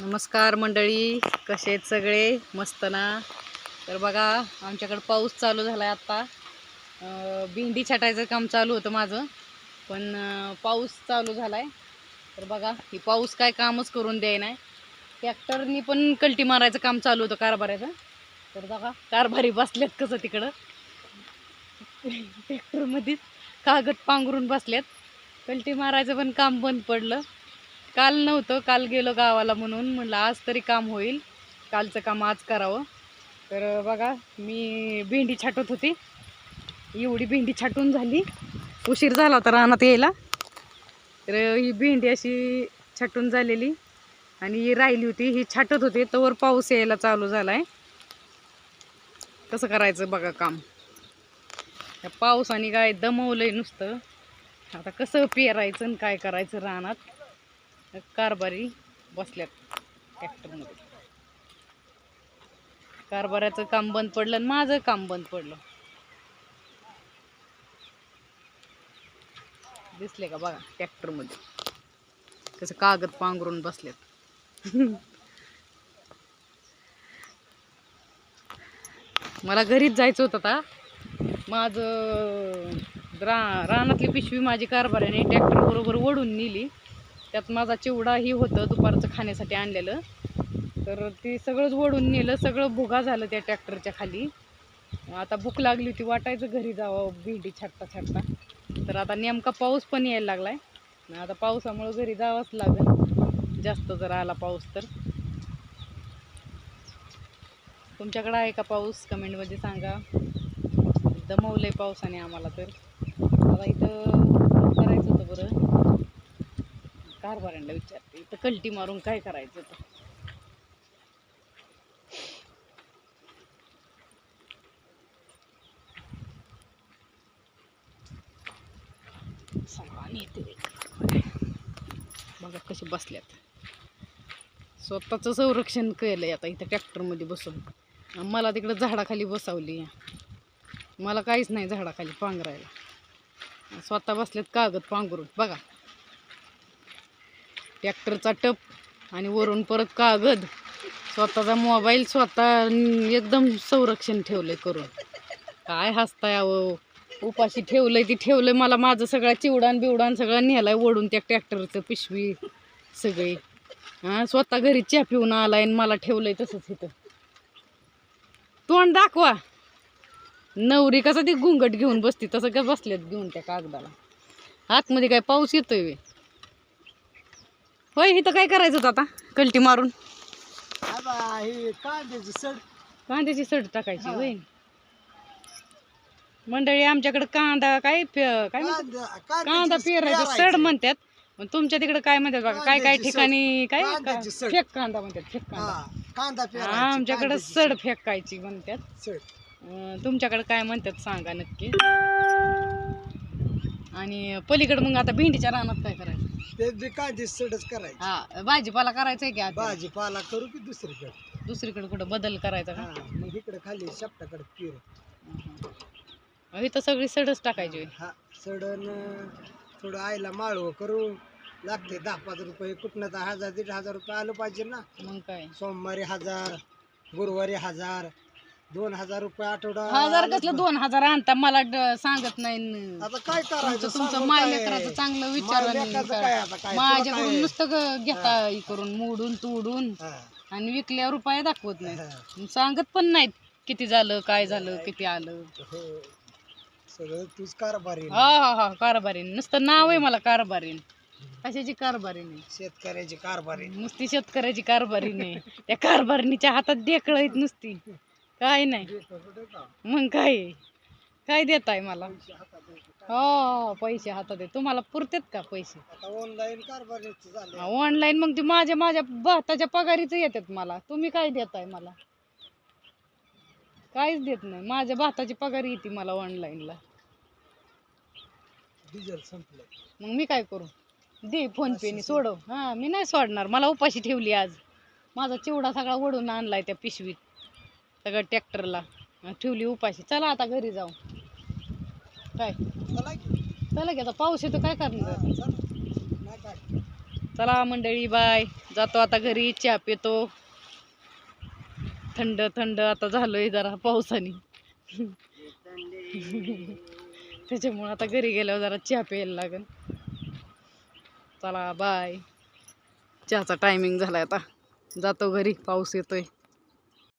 नमस्कार मंडळी कसे आहेत सगळे? मस्त ना? तर बघा आमच्याकडं पाऊस चालू झाला आहे आत्ता भिंडी भेंडी छाटायचं काम चालू होतं माझं पण पाऊस चालू झाला आहे तर बघा ही पाऊस काय कामच करून द्याय नाही. ट्रॅक्टरनी पण कल्टी मारायचं काम चालू होतं कारभाराचं तर बघा कारभारी बसल्यात कसं तिकडं. ट्रॅक्टरमध्येच कागद पांघरून बसल्यात कल्टी मारायचं पण काम बंद पडलं. काल नव्हतं काल गेलो गावाला म्हणून. म्हणलं आज तरी काम होईल. कालचं काम आज करावं. तर बघा मी भेंडी छाटत होती. एवढी भेंडी छाटून झाली. उशीर झाला होता रानात यायला. तर ही भेंडी अशी छाटून झालेली. आणि ही राहिली होती. ही छाटत होती. तर पाऊस यायला चालू झाला आहे कसं करायचं बघा काम. त्या आणि काय दमवलंय नुसतं. आता कसं पेरायचं आणि काय करायचं रानात? कारभारी बसल्यात ट्रॅक्टरमध्ये कारभाराचं काम बंद पडलं आणि माझं काम बंद पडलं. दिसले का बघा ट्रॅक्टरमध्ये कसं कागद पांघरून बसल्यात मला घरीच जायचं होतं आता. माझं रा रानातली पिशवी माझी कारभाराने ट्रॅक्टरबरोबर ओढून नेली. त्यात माझा चिवडाही होतं दुपारचं खाण्यासाठी आणलेलं. तर ते सगळंच ओढून नेलं सगळं भुगा झालं त्या ट्रॅक्टरच्या खाली. आता भूक लागली होती वाटायचं घरी जावं भेंडी छाटता छाटता. तर आता नेमका पाऊस पण यायला लागला आहे आता पावसामुळं घरी जावंच लागेल. जास्त जर आला पाऊस तर. तुमच्याकडं आहे का पाऊस? कमेंटमध्ये सांगा. दमवलंय पावसाने आम्हाला तर. आता इथं करायचं होतं बरं. कारभाऱ्यांना विचारते इथं कल्टी मारून काय करायचं तर येते बघा कसे बसल्यात. स्वतःचं संरक्षण केलंय आता इथं ट्रॅक्टरमध्ये बसून. आणि मला तिकडं झाडाखाली बसावली. मला काहीच नाही झाडाखाली पांघरायला. स्वतः बसल्यात कागद पांघरून. बघा. ट्रॅक्टरचा टप आणि वरून परत कागद. स्वतःचा मोबाईल स्वतः एकदम संरक्षण ठेवलंय करून. काय हसताय अहो. उपाशी ठेवलंय ती ठेवलंय. मला माझं सगळा चिवडान बिवडान सगळं नेलाय ओढून त्या ट्रॅक्टरचं पिशवी सगळी. हां स्वतः घरी चहा पिऊन आलाय आणि मला ठेवलंय तसंच इथं. तोंड दाखवा. नवरी कसं ती घुंगट घेऊन बसती तसं काय बसल्यात घेऊन त्या कागदाला? आतमध्ये काय पाऊस येतोय वे होय इथं काय करायचं होतं आता? कल्टी मारून. कांद्याची सड. कांद्याची सड टाकायची होय. मंडळी आमच्याकडे कांदा काय काय? कांदा पेरायचं सड म्हणतात. पण तुमच्या तिकडे काय म्हणतात बघा काय काय. ठिकाणी काय. फेक कांदा म्हणतात फेक कांदा. आमच्याकडे सड. फेकायची म्हणतात. तुमच्याकडे काय म्हणतात सांगा नक्की. आणि पलीकडे मग आता भेंडीच्या रानात काय करायचं? ते सडच करायची. हा भाजीपाला करायचा आहे की आता? भाजीपाला करू की दुसरीकडे? दुसरीकडे कुठं बदल करायचा का? हा मग इकडे खाली शेपटाकडे पेर अं, इथं सगळी सडच टाकायची होय. हा सडन थोडं आईला माळव करू लागते दहा पाच रुपये. कुठनं तर हजार दीड हजार रुपये आलं पाहिजे ना. मग काय? सोमवारी हजार गुरुवारी हजार. दोन हजार रुपये आठवडा हजार कसलं. दोन हजार आणता मला ड- सांगत नाही न. आता काय करायचं तुमचं माय काय? लेकराचं चांगलं विचार माय लेकराचं काय आता काय? तुला माझ्याकडून? नुसतं ग- घेता हे करून मोडून तोडून हा, आणि विकल्यावर रुपये दाखवत नाही हा. सांगत पण नाहीत किती झालं काय झालं किती आलं हो. सगळं तूच कारभारी हा हा हा कारभारीन नुसतं नाव आहे मला कारभारीन कशाची कारभारी नाही शेतकऱ्याची कारभारी नुसती शेतकऱ्याची कारभारी नाही त्या कारभारणीच्या हातात देखळ आहेत नुसती काय नाही. मग काय? काय देताय मला? हो पैसे हातात आहे तुम्हाला पुरतेत का पैसे? ऑनलाईन मग ते माझ्या माझ्या भाताच्या पगारीच येतात मला. तुम्ही काय देताय मला? काहीच देत नाही. माझ्या भाताची पगार येते मला ऑनलाईनला डिझेल संपलं. मग मी काय करू? दे फोन पेनी सोडव. हां मी नाही सोडणार. मला उपाशी ठेवली आज. माझा चिवडा सगळा ओढून आणलाय त्या पिशवीत. सगळं ट्रॅक्टरला ठेवली उपाशी. चला आता घरी जाऊ. काय? चला की. आता पाऊस येतो काय करणार? चला. मंडळी बाय. जातो आता घरी चहा पितो. थंड थंड आता झालोय जरा पावसाने. त्याच्यामुळे आता घरी गेल्यावर जरा चहा प्यायला लागेल चला बाय. चहाचा टायमिंग झालाय आता. जातो घरी पाऊस येतोय.